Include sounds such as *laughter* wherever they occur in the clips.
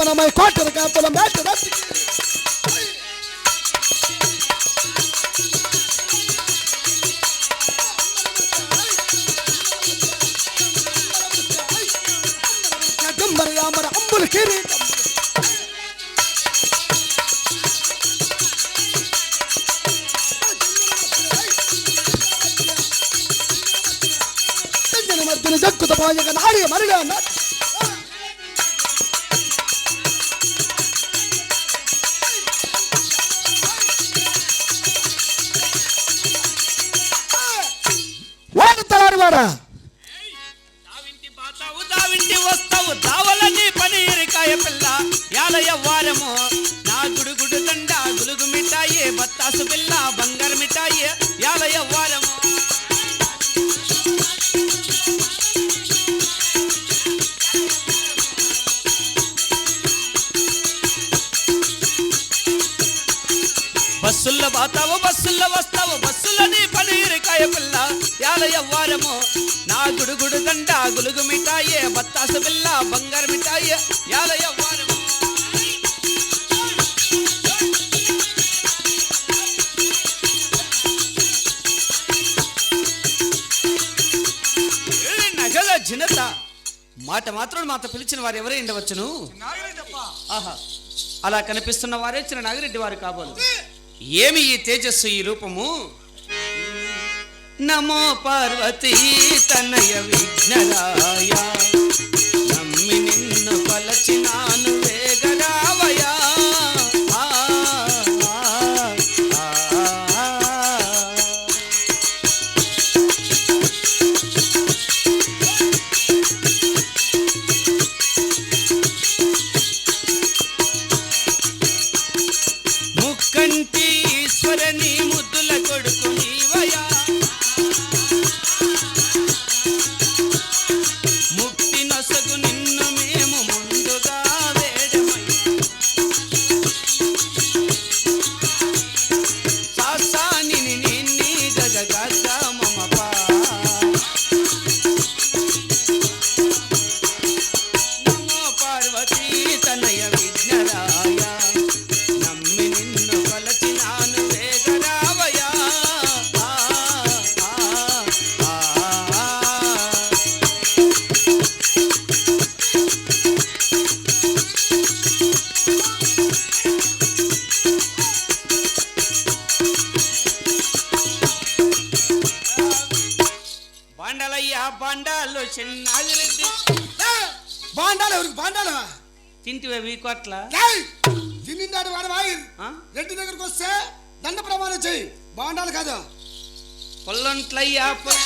தாபனமாய் quarter காப்பலம் bat ரசி மறையாமர் humble கிரீட்டம் ஜக்குத பாயக நாடிய மருகான పోయగ నాడి మరణ వాడు తలారి వాడా దావింటి బాతావు దావింటి వస్తావు పనీరికాయ పిల్ల. యాలయ వారము నా గుడుగుడు దండ గులుగు మిఠాయి బత్తాసు పిల్ల బంగారు మిఠాయి. నా గుడుగుడు దండ గులుగు మిఠాయి బత్తాసు పిల్ల బంగారు మిఠాయి. ఏ నగల జినత. మాట మాత్రం మాత పిలిచిన వారు ఎవరే ఉండవచ్చును? ఆహా. అలా కనిపిస్తున్న వారే చిన్న నాగిరెడ్డి వారు కాబోలు. ఏమి ఈ తేజస్సు ఈ రూపము? నమో పార్వతీ తనయ విఘ్నరాయ. నమ్మి నిన్ను పలచినా బాండాలయ్యా బాండాలు చిన్నాగిరెడ్డి బాండాలు ఎవరికి బాండాలు? తింటివే వీకోట్ల తిన్నిందాడు వాడు వాయి? రెడ్డి దగ్గరకు వస్తే దండ ప్రమాణం చెయ్యి. బాండాలు కాదు? పొల్లంట్లయ్యా పొల్-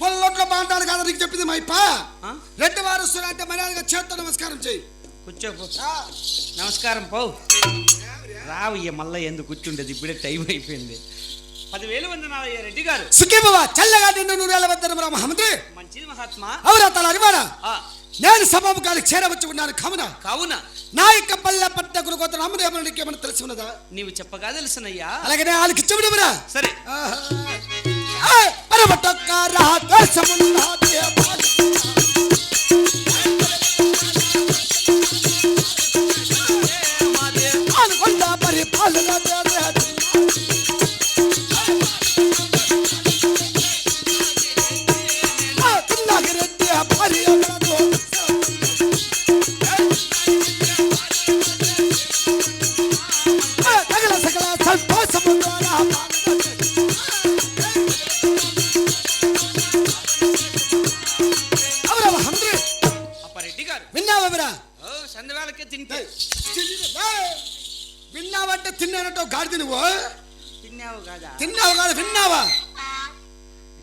పొల్లొట్ల బాండాలు కాదు నీకు చెప్పింది మా ఇప్ప? రెడ్డి వారు వస్తున్నారంటే మర్యాదగా చేత్తో నమస్కారం చెయ్యి. కూర్చోపో నమస్కారం పో. రావయ్య మళ్ళా ఎందుకు కూర్చుండేది? ఇప్పుడే టైం అయిపోయింది. పదివేలు వందనాలయ్య రెడ్డి గారు. సుఖీభవ చల్లగా నిన్ను నూరేళ్ళ వద్దరు మహమ్మద్రి మంచిది మహాత్మా. అవరా తల అరివాడా నేను సభాముఖానికి చేరవచ్చి ఉన్నాను కావున. కావున. నా యొక్క పల్లె పట్ట గురుకోత నామదేవునికి ఏమైనా తెలిసి ఉన్నదా? నీవు చెప్పగా తెలుసునయ్యా. అలాగనే వాళ్ళకి చెవిడమురా సరే. పరమటొక్క రాకసమున్నది అనుకొండ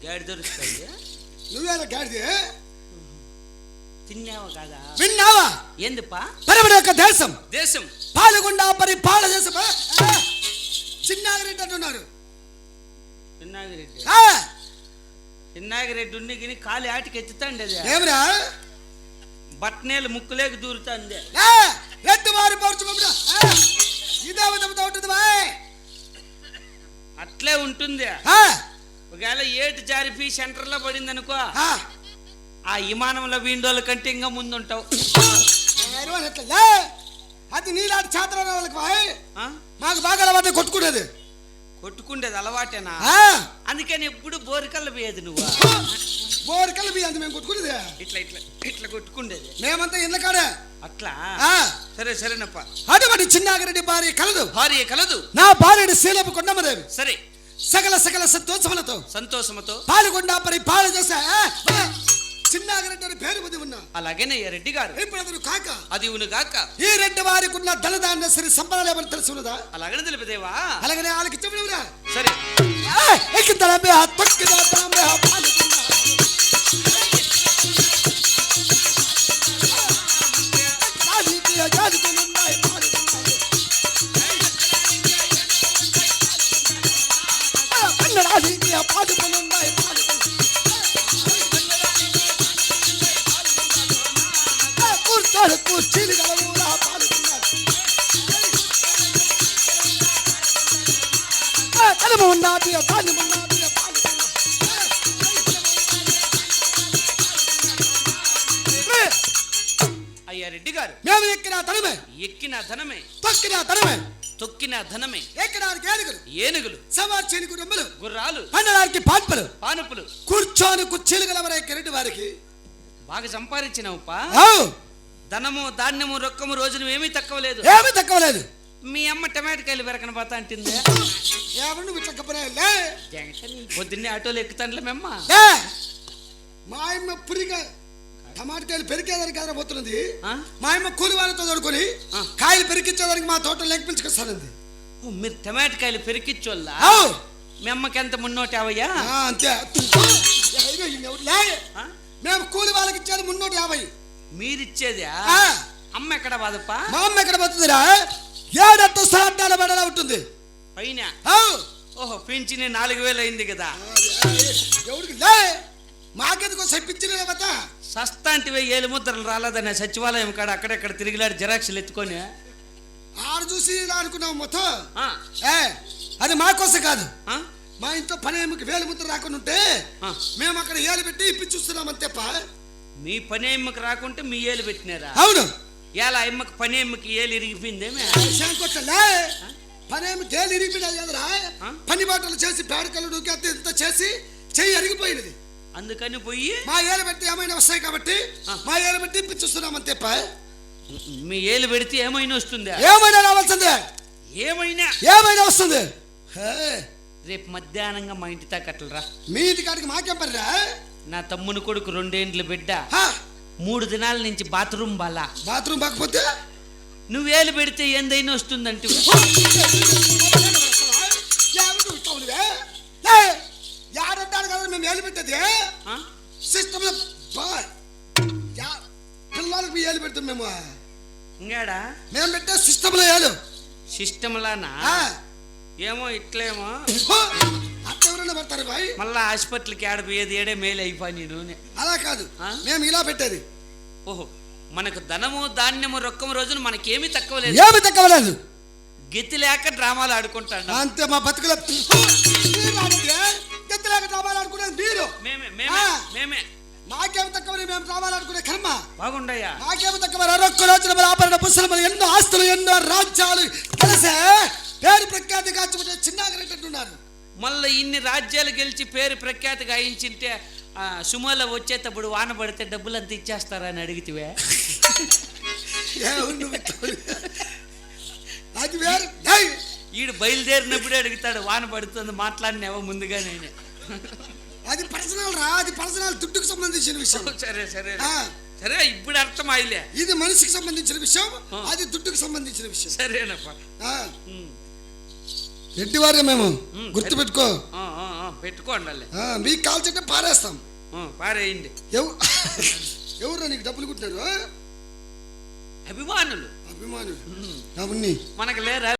గాడి దొరుకుతాయి నువ్వేలా గాడిద తిన్నావా కదా? విన్నావా? ఏందిపా పరమడి యొక్క దేశం. దేశం. పాల్గొండ పరిపాల దేశం. చిన్నాగిరెడ్డి అంటున్నారు. చిన్నాగిరెడ్డి. చిన్నాగిరెడ్డి ఉండి గిని కాలు ఆటికి ఎత్తుతాండి అది ఏమిరా? బట్టనేలు ముక్కులేకి దూరుతాంది. రెడ్డి వారి ఆ, ఇదే విధముతో ఉంటుంది బాయ్. అట్లే ఉంటుంది. ఒకవేళ ఏటు జారిపి సెంటర్లో పడింది అనుకో ఆ, విమానంలో విండోల కంటే ఇంకా ముందుంటావు. అది నీలాంటి చేతన వాళ్ళకి? మాకు బాగా అలవాటు కొట్టుకునేది. కొట్టుకుండేది అలవాటేనా? అందుకని ఎప్పుడు బోరికల్లు పోయేది నువ్వు. బోరికలు మీ అంత మేము కొట్టుకునేది. ఇట్లా ఇట్లా ఇట్లా కొట్టుకుండేది. మేమంతా ఇళ్ళ కాడే. అట్లా? ఆ, సరే సరేనప్ప. అటువంటి చిన్నాగిరెడ్డి భార్య కలదు. భార్య కలదు? నా భార్యని శీలపు కొండమదేవి సరే. సకల సకల సంతోషములతో. సంతోషముతో. పాల్గొండ పరి పాలు చేసా చిన్నాగిరెడ్డి పేరు పొంది ఉన్నా. అలాగేనయ్య రెడ్డి గారు. ఇప్పుడు అతను కాక? అది ఉనుగాక ఈ రెడ్డి వారికి ఉన్న ధనదాన్య సరి సంపదలు ఏమని తెలిసి ఉన్నదా? అలాగనే తెలిపదేవా? అలాగనే వాళ్ళకి చెప్పినవురా సరే. ఎక్కితల బే ఆ తొక్కిద తన అయ్యా రెడ్డి గారు మేము ఎక్కిన ధనమే ఎక్కిన ధనమే తొక్కిన ధనమే తొక్కిన ధనమే ఎక్కడానికి ఏనుగులు ఏనుగులు సమార్చేనికి రొమ్ములు గుర్రాలు పండడానికి పాన్పులు పానుపులు కూర్చోని కుర్చీలు గలవరే కెరటి వారికి బాగా సంపాదించినవుపా అవు ధనము ధాన్యము రొక్కము రోజు ఏమీ తక్కువ లేదు ఏమీ తక్కువ లేదు మీ అమ్మ టమాటకాయలు పెరకన పోతా అంటుంది. కప్పనే లే పొద్దున్నే ఆటోలు ఎక్కుతాండ్లే మేమ్మ లే. మా అమ్మ పురిగా టమాటకాయలు పెరికేదానికి కదా పోతున్నది ఆ? మా అమ్మ కూలి వాళ్ళతో తోడుకొని ఆ. కాయలు పెరికించేదానికి మా తోట లెక్క పిలుచుకొస్తానంది మీరు టమాటకాయలు పెరికిచ్చోళ్ళ మీ అమ్మకి ఎంత మున్నోటి అవయ్యా అంతే? మేము కూలి వాళ్ళకి ఇచ్చేది మున్నూట యాభై. మీరిచ్చేదా. అమ్మ ఎక్కడ బాధపా మా అమ్మ ఎక్కడ పోతుందిరా ఏడట్టు శ్రాద్ధాల బడలా ఉంటుంది. పైన. ఓహో పింఛని నాలుగు వేలు అయింది కదా. ఎవరికి లే? మాకెందుకో చెప్పించిన లేవతా సస్తాంటివే ఏలు ముద్రలు రాలేదనే సచివాలయం కాడ అక్కడెక్కడ తిరిగిలాడు జెరాక్స్లు ఎత్తుకొని. ఆడు చూసి అనుకున్నావు మొత్తం? ఆ, ఏ అది మా కోసం కాదు. మా ఇంట్లో పని ఏమికి వేలు ముద్ర రాకుండా ఉంటే. మేము అక్కడ ఏలు పెట్టి ఇప్పించుస్తున్నాం అంతేప మీ పని అమ్మకి రాకుంటే మీ ఏలు పెట్టినారా? అవును. ఇలా అమ్మకి పని అమ్మకి ఏలు ఇరిగిపోయిందేమే? శంకొట్టలే పని ఏమి తేలి ఇరిగిపోయినది కదరా. ఆ? పని బాటలు చేసి పేడకలు నూకి ఇంత చేసి చెయ్యి అరిగిపోయినది. అందుకని పోయి? మా ఏలు పెట్టి ఏమైనా వస్తాయి కాబట్టి. మా ఏలు పెట్టి ఇప్పించుస్తున్నాం అంతేప మీ ఏలు పెడితే ఏమైనా వస్తుందా? ఏమైనా రావాల్సిందే. ఏమైనా? ఏమైనా వస్తుంది. రేపు మధ్యాహ్నంగా మా ఇంటి తాకట్లరా మీ ఇంటి కాడికి మాకేం పనిరా? నా తమ్ముని కొడుకు రెండేండ్ల బిడ్డ. మూడు దినాల నుంచి బాత్రూమ్ బాలా. బాత్రూమ్ బాకపోతే? నువ్వు ఏలు పెడితే ఏందైనా వస్తుందంటే యాడంటాడు కదా మేము ఏలు పెట్టేది? సిస్టమ్ పిల్లలకు ఏలు పెడతాం మేము. ఇంగాడా? మేము పెట్టే సిస్టంలో ఏలు. సిస్టమ్లానా ఏమో ఇట్లేమో. హో, అట్ట ఎవరైనా పెడతారు బాయ్? మళ్ళా హాస్పిటల్కి ఆడపోయేది ఏడే మేలు అయిపోయి నేను. అలా కాదు? మేము ఇలా పెట్టేది. ఓహో మనకు ధనము ధాన్యము రొక్కము రోజున మనకేమీ తక్కువ లేదు. ఏమి తక్కువలేదు గెత్తి లేక డ్రామాలు ఆడుకుంటాడు. అంతే మా బతుకుల ఎత్తులేక డ్రామాలు ఆడుకునేది మీరు. మేమే మేమే మాకేమి తక్కువ మేము డ్రామాలు ఆడుకునే కర్మ. బాగుండయ్యా. మాకేమి తక్కువ రొక్క రోజుల మన ఆభరణ పుస్తకములు ఎన్నో ఆస్తులు ఎన్నో రాజ్యాలు కలిసే. పేరు ప్రఖ్యాతి కాచుకుంటే చిన్నాగరెడ్డి అంటున్నారు. మళ్ళీ ఇన్ని రాజ్యాలు గెలిచి పేరు ప్రఖ్యాతి గాయించింటే సుమోలో వచ్చేటప్పుడు వాన పడితే డబ్బులంతా ఇచ్చేస్తారా అని అడిగితివే మిత్రుడు? అది వేరు! ఈడు బయలుదేరినప్పుడే అడుగుతాడు వాన పడుతుంది మాట్లాడినావో ముందుగా నేనే. అది పర్సనల్ రా అది పర్సనల్ దుడ్డుకు సంబంధించిన విషయం. సరే సరే. సరే ఇప్పుడు అర్థం అయ్యలే. ఇది మనిషికి సంబంధించిన విషయం. అది దుడ్డుకు సంబంధించిన విషయం. సరేనప్పా. ఎట్టివారే మేము. గుర్తుపెట్టుకో. ఆ, ఆ, పెట్టుకోండి మీకు కాల్చుంటే పారేస్తాం. పారేయండి. ఎవ *laughs* ఎవరు నీకు డబ్బులు కుట్టినారు? అభిమానులు. అభిమానులు. మనకు లేరా?